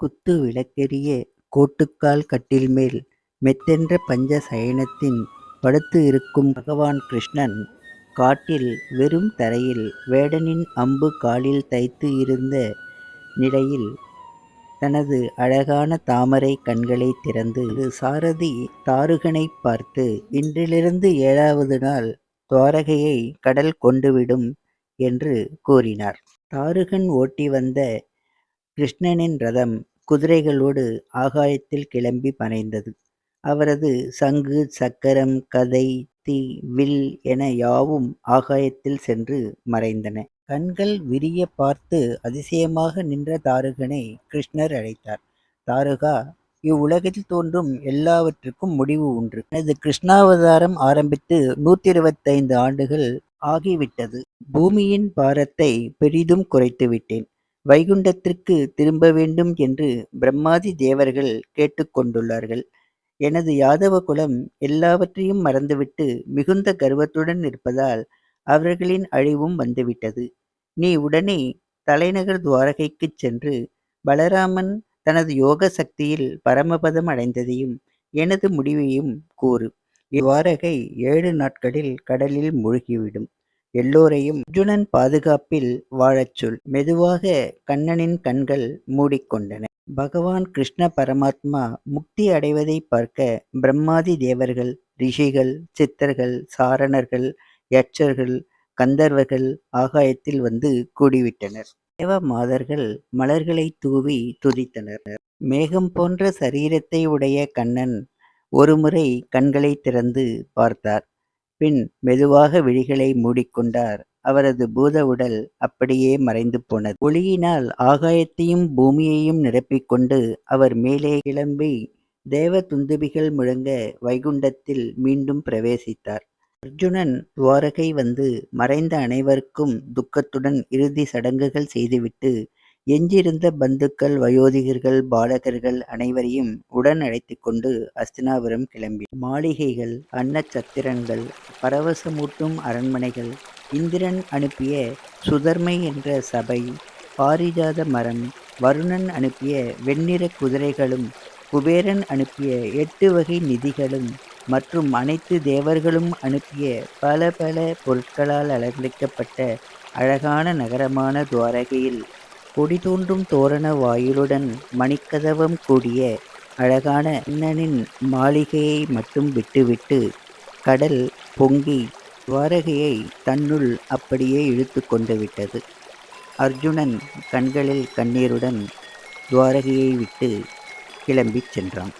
குத்து விளக்கெரிய கோட்டுக்கால் கட்டில்மேல் மெத்தென்ற பஞ்ச சயனத்தின் படுத்து இருக்கும் பகவான் கிருஷ்ணன் காட்டில் வெறும் தரையில் வேடனின் அம்பு காலில் தைத்து இருந்த நிலையில் தனது அழகான தாமரைக் கண்களைத் திறந்து சாரதி தாருகனை பார்த்து இன்றிலிருந்து ஏழாவது நாள் துவாரகையை கடல் கொண்டுவிடும் என்று கூறினார். தாருகன் ஓட்டி வந்த கிருஷ்ணனின் ரதம் குதிரைகளோடு ஆகாயத்தில் கிளம்பி பனைந்தது அவரது சங்கு, சக்கரம், கதை, தீ, வில் என யாவும் ஆகாயத்தில் சென்று மறைந்தன. கண்கள் விரியப் பார்த்து அதிசயமாக நின்ற தாருகனை கிருஷ்ணர் அழைத்தார். தாருகா இவ்வுலகில் தோன்றும் எல்லாவற்றுக்கும் முடிவு உண்டு. எனது கிருஷ்ணாவதாரம் ஆரம்பித்து நூற்றிருபத்தைந்து ஆண்டுகள் ஆகிவிட்டது. பூமியின் பாரத்தை பெரிதும் குறைத்துவிட்டேன். வைகுண்டத்திற்கு திரும்ப வேண்டும் என்று பிரம்மாதி தேவர்கள் கேட்டுக்கொண்டுள்ளார்கள் எனது யாதவ குலம் எல்லாவற்றையும் மறந்துவிட்டு மிகுந்த கர்வத்துடன் இருப்பதால் அவர்களின் அழிவும் வந்துவிட்டது. நீ உடனே தலைநகர் துவாரகைக்குச் சென்று பலராமன் தனது யோக சக்தியில் பரமபதம் அடைந்ததையும் எனது முடிவையும் கூறு. இவ்வாறகை ஏழு நாட்களில் கடலில் மூழ்கிவிடும். எல்லோரையும் அர்ஜுனன் பாதுகாப்பில் வாழச் சொல். மெதுவாக கண்ணனின் கண்கள் மூடிக்கொண்டன. பகவான் கிருஷ்ண பரமாத்மா முக்தி அடைவதைப் பார்க்க பிரம்மாதி தேவர்கள், ரிஷிகள், சித்தர்கள், சாரணர்கள், யட்சர்கள், கந்தர்வர்கள் ஆகாயத்தில் வந்து கூடிவிட்டனர். தேவ மாதர்கள் மலர்களைத் தூவி துதித்தனர். மேகம் போன்ற சரீரத்தை உடைய கண்ணன் ஒருமுறை கண்களைத் திறந்து பார்த்தார். பின் மெதுவாக விழிகளை மூடிக்கொண்டார். அவரது பூத உடல் அப்படியே மறைந்து போனது. ஒளியினால் ஆகாயத்தையும் பூமியையும் நிரப்பிக்கொண்டு அவர் மேலே கிளம்பி தேவ துந்துபிகள் முழங்க வைகுண்டத்தில் மீண்டும் பிரவேசித்தார். அர்ஜுனன் துவாரகை வந்து மறைந்த அனைவருக்கும் துக்கத்துடன் இறுதி சடங்குகள் செய்துவிட்டு எஞ்சியிருந்த பந்துக்கள், வயோதிகர்கள், பாலகர்கள் அனைவரையும் உடன் அழைத்து கொண்டு அஸ்தினாபுரம் கிளம்பி. மாளிகைகள், அன்னச்சத்திரங்கள் பரவசமூட்டும் அரண்மனைகள், இந்திரன் அனுப்பிய சுதர்மை என்ற சபை, பாரிஜாத மரம், வருணன் அனுப்பிய வெண்ணிற குதிரைகளும், குபேரன் அனுப்பிய எட்டு வகை நிதிகளும் மற்றும் அனைத்து தேவர்களும் அனுப்பிய பல பல பொருட்களால் அலங்கரிக்கப்பட்ட அழகான நகரமான துவாரகையில் கொடி தோன்றும் தோரண வாயிலுடன் மணிக்கதவம் கூடிய அழகான அண்ணனின் மாளிகையை மட்டும் விட்டுவிட்டு கடல் பொங்கி துவாரகையை தன்னுள் அப்படியே இழுத்து கொண்டு விட்டது. அர்ஜுனன் கண்களில் கண்ணீருடன் துவாரகையை விட்டு கிளம்பிச் சென்றான்.